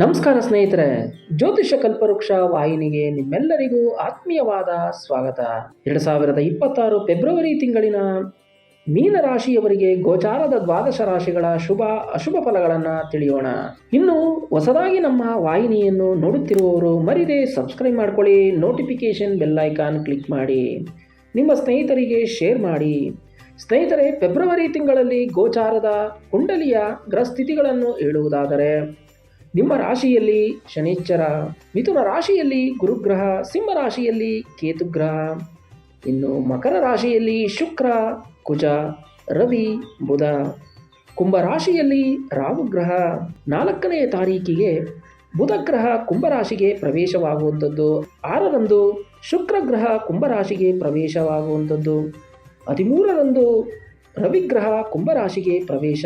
ನಮಸ್ಕಾರ ಸ್ನೇಹಿತರೆ, ಜ್ಯೋತಿಷ ಕಲ್ಪವೃಕ್ಷ ವಾಹಿನಿಗೆ ನಿಮ್ಮೆಲ್ಲರಿಗೂ ಆತ್ಮೀಯವಾದ ಸ್ವಾಗತ. ಎರಡು ಸಾವಿರದ ಇಪ್ಪತ್ತಾರು ಫೆಬ್ರವರಿ ತಿಂಗಳಿನ ಮೀನರಾಶಿಯವರಿಗೆ ಗೋಚಾರದ ದ್ವಾದಶ ರಾಶಿಗಳ ಶುಭ, ಅಶುಭ ಫಲಗಳನ್ನು ತಿಳಿಯೋಣ. ಇನ್ನು ಹೊಸದಾಗಿ ನಮ್ಮ ವಾಹಿನಿಯನ್ನು ನೋಡುತ್ತಿರುವವರು ಮರಿದೆ ಸಬ್ಸ್ಕ್ರೈಬ್ ಮಾಡ್ಕೊಳ್ಳಿ ನೋಟಿಫಿಕೇಶನ್ ಬೆಲ್ ಐಕಾನ್ ಕ್ಲಿಕ್ ಮಾಡಿ, ನಿಮ್ಮ ಸ್ನೇಹಿತರಿಗೆ ಶೇರ್ ಮಾಡಿ. ಸ್ನೇಹಿತರೆ, ಫೆಬ್ರವರಿ ತಿಂಗಳಲ್ಲಿ ಗೋಚಾರದ ಕುಂಡಲಿಯ ಗ್ರಹಸ್ಥಿತಿಗಳನ್ನು ಹೇಳುವುದಾದರೆ ನಿಮ್ಮ ರಾಶಿಯಲ್ಲಿ ಶನಿಶ್ಚರ ಮಿಥುನ ರಾಶಿಯಲ್ಲಿ ಗುರುಗ್ರಹ, ಸಿಂಹ ರಾಶಿಯಲ್ಲಿ ಕೇತುಗ್ರಹ. ಇನ್ನು ಮಕರ ರಾಶಿಯಲ್ಲಿ ಶುಕ್ರ, ಕುಜ, ರವಿ, ಬುಧ. ಕುಂಭ ರಾಶಿಯಲ್ಲಿ ರಾಹುಗ್ರಹ ನಾಲ್ಕನೆಯ ತಾರೀಕಿಗೆ ಬುಧ ಗ್ರಹ ಕುಂಭರಾಶಿಗೆ ಪ್ರವೇಶವಾಗುವಂಥದ್ದು. ಆರರಂದು ಶುಕ್ರ ಗ್ರಹ ಕುಂಭರಾಶಿಗೆ ಪ್ರವೇಶವಾಗುವಂಥದ್ದು. ಹದಿಮೂರರಂದು ರವಿಗ್ರಹ ಕುಂಭರಾಶಿಗೆ ಪ್ರವೇಶ.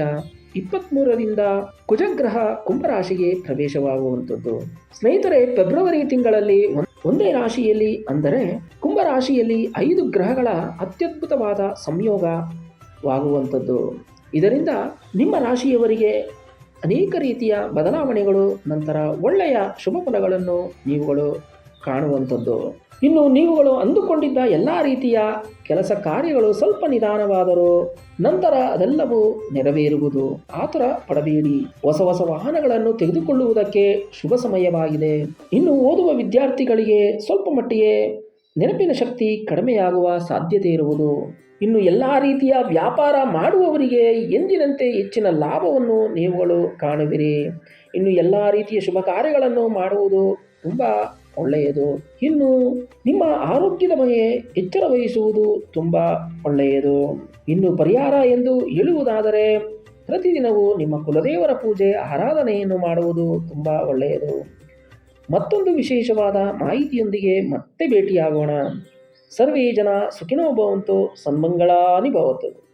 ಇಪ್ಪತ್ತ್ಮೂರರಿಂದ ಕುಜಗ್ರಹ ಕುಂಭರಾಶಿಗೆ ಪ್ರವೇಶವಾಗುವಂಥದ್ದು. ಸ್ನೇಹಿತರೆ, ಫೆಬ್ರವರಿ ತಿಂಗಳಲ್ಲಿ ಒಂದ್- ರಾಶಿಯಲ್ಲಿ ಅಂದರೆ ಕುಂಭರಾಶಿಯಲ್ಲಿ ಐದು ಗ್ರಹಗಳ ಅತ್ಯದ್ಭುತವಾದ ಸಂಯೋಗವಾಗುವಂಥದ್ದು. ಇದರಿಂದ ನಿಮ್ಮ ರಾಶಿಯವರಿಗೆ ಅನೇಕ ರೀತಿಯ ಬದಲಾವಣೆಗಳು, ನಂತರ ಒಳ್ಳೆಯ ಶುಭ ಫಲಗಳನ್ನು ನೀವುಗಳು ಕಾಣುವಂಥದ್ದು. ಇನ್ನು ನೀವುಗಳು ಅಂದುಕೊಂಡಿದ್ದ ಎಲ್ಲ ರೀತಿಯ ಕೆಲಸ ಕಾರ್ಯಗಳು ಸ್ವಲ್ಪ ನಿಧಾನವಾದರೂ ನಂತರ ಅದೆಲ್ಲವೂ ನೆರವೇರುವುದು. ಆತರ ಪಡಬೇಡಿ. ಹೊಸ ಹೊಸ ವಾಹನಗಳನ್ನು ತೆಗೆದುಕೊಳ್ಳುವುದಕ್ಕೆ ಶುಭ ಸಮಯವಾಗಿದೆ. ಇನ್ನು ಓದುವ ವಿದ್ಯಾರ್ಥಿಗಳಿಗೆ ಸ್ವಲ್ಪ ಮಟ್ಟಿಗೆ ನೆನಪಿನ ಶಕ್ತಿ ಕಡಿಮೆಯಾಗುವ ಸಾಧ್ಯತೆ ಇರುವುದು. ಇನ್ನು ಎಲ್ಲ ರೀತಿಯ ವ್ಯಾಪಾರ ಮಾಡುವವರಿಗೆ ಎಂದಿನಂತೆ ಹೆಚ್ಚಿನ ಲಾಭವನ್ನು ನೀವುಗಳು ಕಾಣುವಿರಿ. ಇನ್ನು ಎಲ್ಲ ರೀತಿಯ ಶುಭ ಕಾರ್ಯಗಳನ್ನು ಮಾಡುವುದು ತುಂಬ ಒಳ್ಳೆಯದು. ಇನ್ನು ನಿಮ್ಮ ಆರೋಗ್ಯದ ಬಗ್ಗೆ ಎಚ್ಚರ ವಹಿಸುವುದು ತುಂಬ ಒಳ್ಳೆಯದು. ಇನ್ನು ಪರಿಹಾರ ಎಂದು ಹೇಳುವುದಾದರೆ ಪ್ರತಿದಿನವೂ ನಿಮ್ಮ ಕುಲದೇವರ ಪೂಜೆ, ಆರಾಧನೆಯನ್ನು ಮಾಡುವುದು ತುಂಬ ಒಳ್ಳೆಯದು. ಮತ್ತೊಂದು ವಿಶೇಷವಾದ ಮಾಹಿತಿಯೊಂದಿಗೆ ಮತ್ತೆ ಭೇಟಿಯಾಗೋಣ. ಸರ್ವೇ ಜನ ಸುಖಿನೋ ಭವಂತು, ಸನ್ಮಂಗಳಾನಿ ಭವತು.